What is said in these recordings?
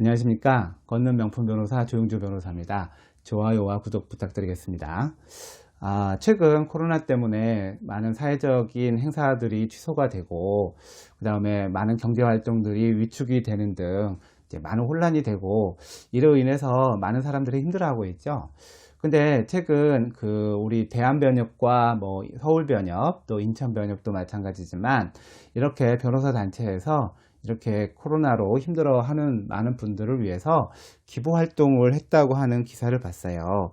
안녕하십니까. 걷는 명품 변호사 조용주 변호사입니다. 좋아요와 구독 부탁드리겠습니다. 아, 최근 코로나 때문에 많은 사회적인 행사들이 취소가 되고, 그 다음에 많은 경제 활동들이 위축이 되는 등 많은 혼란이 되고, 이로 인해서 많은 사람들이 힘들어하고 있죠. 근데 최근 그 우리 대한변협과 뭐 서울변협 또 인천변협도 마찬가지지만 이렇게 변호사 단체에서 이렇게 코로나로 힘들어하는 많은 분들을 위해서 기부 활동을 했다고 하는 기사를 봤어요.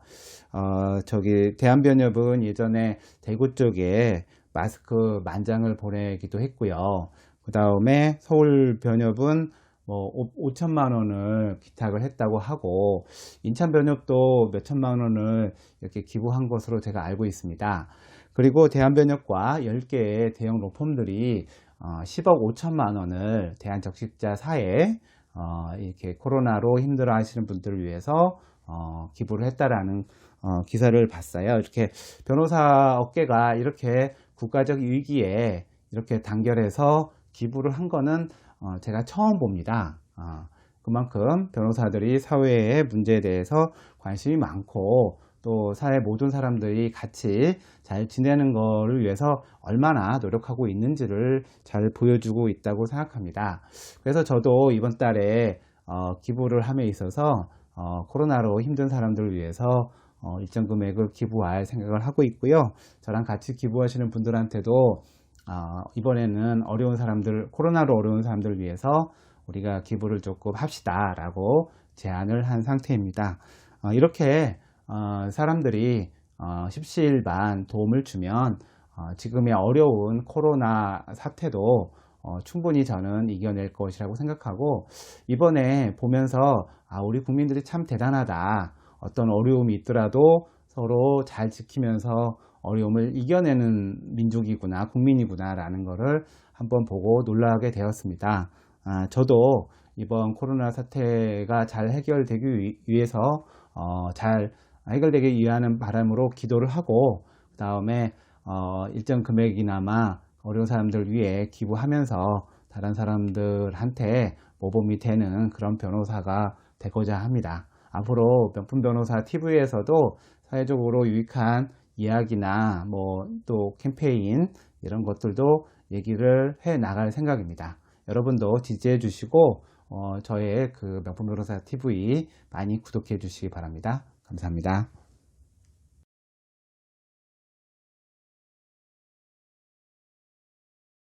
어, 저기 대한변협은 예전에 대구 쪽에 마스크 만장을 보내기도 했고요. 그 다음에 서울 변협은 뭐 5천만 원을 기탁을 했다고 하고 인천 변협도 몇 천만 원을 이렇게 기부한 것으로 제가 알고 있습니다. 그리고 대한변협과 10개의 대형 로펌들이 어, 10억 5천만 원을 대한적십자 사에 어, 이렇게 코로나로 힘들어 하시는 분들을 위해서 어, 기부를 했다라는 어, 기사를 봤어요. 이렇게 변호사 업계가 이렇게 국가적 위기에 이렇게 단결해서 기부를 한 거는 어, 제가 처음 봅니다. 어, 그만큼 변호사들이 사회의 문제에 대해서 관심이 많고 또 사회 모든 사람들이 같이 잘 지내는 것을 위해서 얼마나 노력하고 있는지를 잘 보여주고 있다고 생각합니다. 그래서 저도 이번 달에 어, 기부를 함에 있어서 어, 코로나로 힘든 사람들을 위해서 어, 일정 금액을 기부할 생각을 하고 있고요. 저랑 같이 기부하시는 분들한테도 어, 이번에는 어려운 사람들, 코로나로 어려운 사람들을 위해서 우리가 기부를 조금 합시다 라고 제안을 한 상태입니다. 어, 이렇게 어, 사람들이 어, 십시일반 도움을 주면 어, 지금의 어려운 코로나 사태도 어, 충분히 저는 이겨낼 것이라고 생각하고 이번에 보면서 아, 우리 국민들이 참 대단하다. 어떤 어려움이 있더라도 서로 잘 지키면서 어려움을 이겨내는 민족이구나, 국민이구나 라는 것을 한번 보고 놀라게 되었습니다. 아, 저도 이번 코로나 사태가 잘 해결되기 위해서 어, 잘 해결되기 위한 바람으로 기도를 하고 그 다음에 어, 일정 금액이나마 어려운 사람들 위해 기부하면서 다른 사람들한테 모범이 되는 그런 변호사가 되고자 합니다. 앞으로 명품 변호사 TV에서도 사회적으로 유익한 이야기나 뭐 또 캠페인 이런 것들도 얘기를 해 나갈 생각입니다. 여러분도 지지해 주시고 어, 저의 그 명품 변호사 TV 많이 구독해 주시기 바랍니다. 감사합니다.